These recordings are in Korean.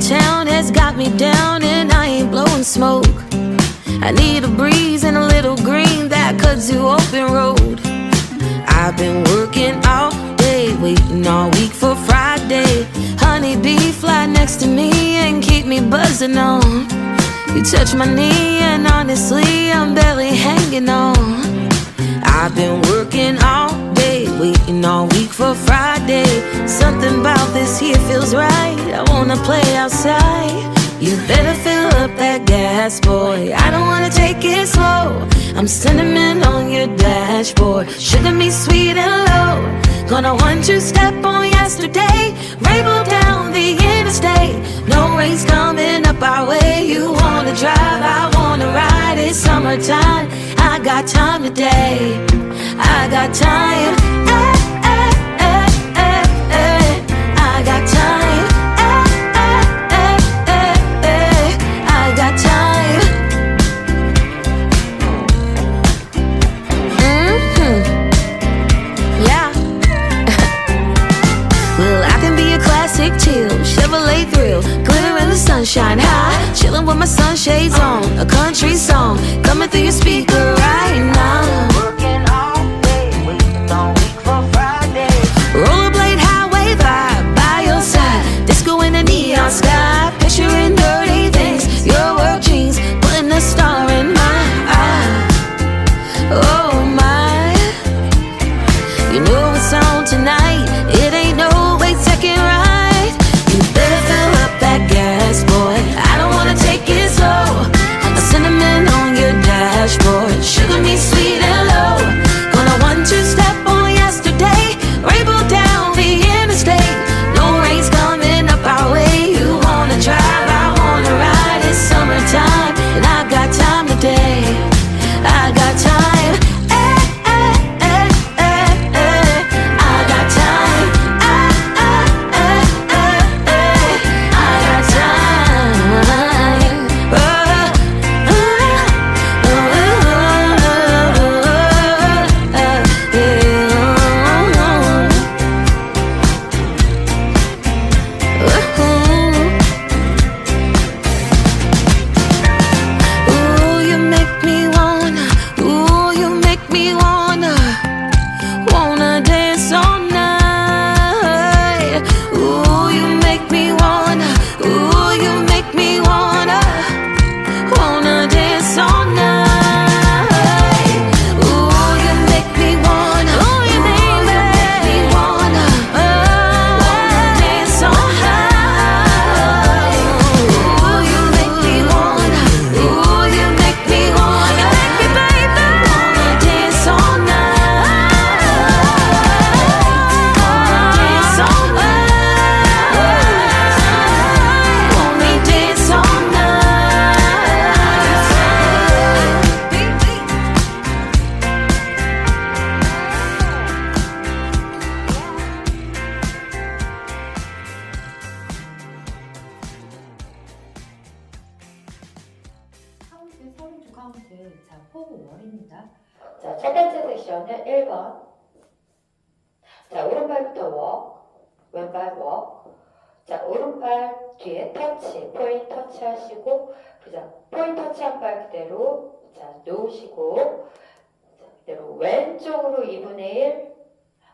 town has got me down and I ain't blowing smoke. I need a breeze and a little green that cuts to open road. I've been working all day, waiting all week for Friday. Honey bee fly next to me and keep me buzzing on. You touch my knee and honestly I'm barely hanging on. I've been working all waiting all week for Friday. Something about this here feels right. I wanna play outside. You better fill up that gas, boy. I don't wanna take it slow. I'm cinnamon on your dashboard. Sugar me sweet and low. Gonna want you step on yesterday. Rainbow down the interstate. No rain's coming up our way. You wanna drive, I wanna ride. It's summertime. I got time today. I got time. Eh. I got time. I got time. Mhm. Yeah. Well, I can be a classic chill, Chevrolet thrill, glitter in the sunshine high, chilling with my sunshades on, a country song coming through your speaker 월입니다. 자, 첫 번째 섹션은 1번. 자, 오른발부터 워, 왼발 워. 자, 오른발 뒤에 터치, 포인트 터치 하시고, 그자 포인트 터치한 발 그대로, 자, 놓으시고, 자, 그대로 왼쪽으로 2분의 1,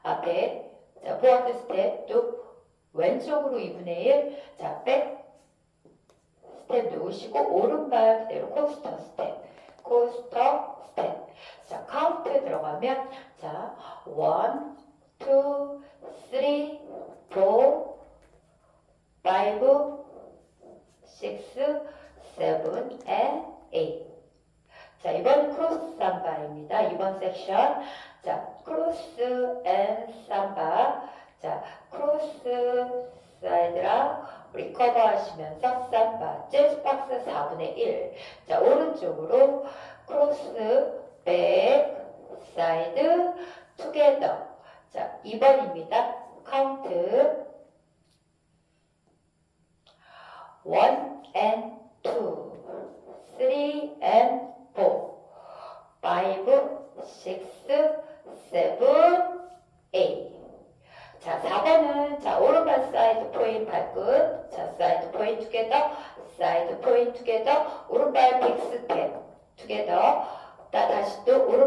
앞에, 자, 포워드 스텝, 또 왼쪽으로 2분의 1, 자, 백 스텝 놓으시고, 오른발 그대로 코스터 스텝, 코스터 스텝. 자, 카운트 들어가면, 자, 1, 2, 3, 4, 5, 6, 7, and 8. 자, 이번 크로스 삼바입니다. 이번 섹션. 자, 크로스 앤 삼바. 자, 크로스 사이드랑 리커버 하시면서 삼바. 재즈박스 4분의 1. 자, 오른쪽으로 크로스, 백, 사이드, 투게더. 자, 2번입니다. 카운트. 1 and 2, 3 and 4, 5, 6, 7, 8. 자, 4번은 자, 오른발 사이드 포인트 발끝. 자, 사이드 포인트 together, side point together, 오른발 빅 스텝 together. 자,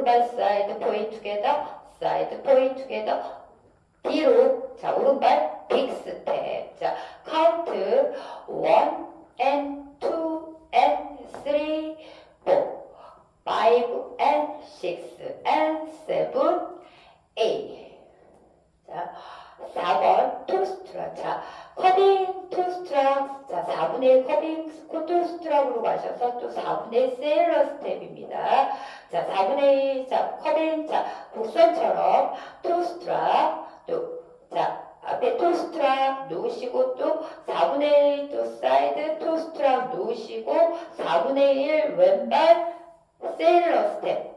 오른발 side point together, side point together. 뒤로 자 오른발 빅 스텝. 자 카운트 1 and 2 and 3 4 5 and 6 and 7 8 자, 4번 토스트락. 자, 커빙 토스트락. 자, 4분의 1 커빙 스코 토 스트락으로 가셔서 또 4분의 1 세일러 스텝입니다. 자, 4분의 1, 자, 커빙, 자, 곡선처럼 토스트락. 또, 자, 앞에 토스트락 놓으시고 또 4분의 1 또 사이드 토스트락 놓으시고 4분의 1 왼발 세일러 스텝.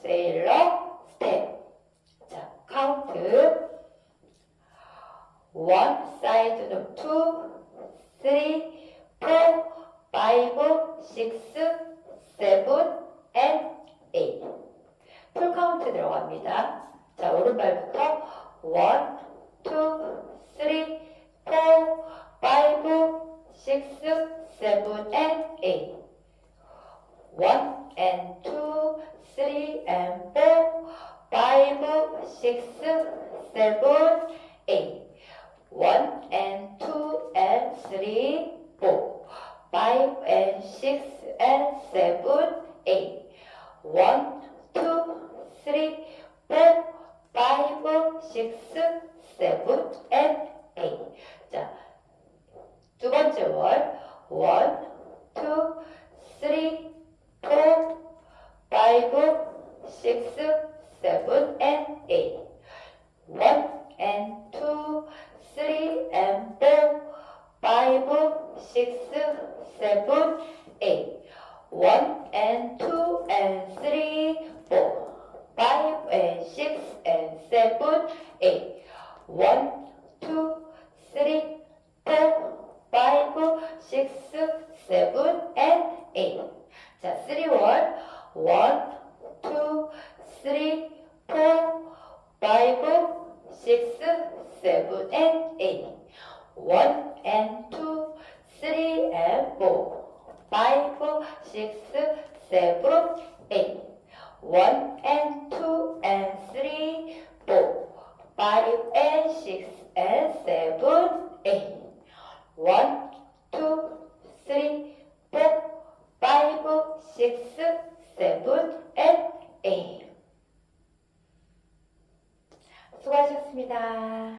세일러 스텝. 자, 카운트. side of two, three, one, two, three, four, five, six, seven, and eight. One and two, three and four, five, six, seven, eight. One and two and three, four, five and six and seven, eight. One, two, three, four, 6, 7, and 8. 자, 두 번째 월. 1, 2, 3, 4, 5, 6, 7, and 8. 1 and 2, 3 and 4, 5, 6, 7, 8. 1, seven, and eight. One and two, three and four, five, six, seven, eight. One and two and three, four, five and six and seven, eight. One,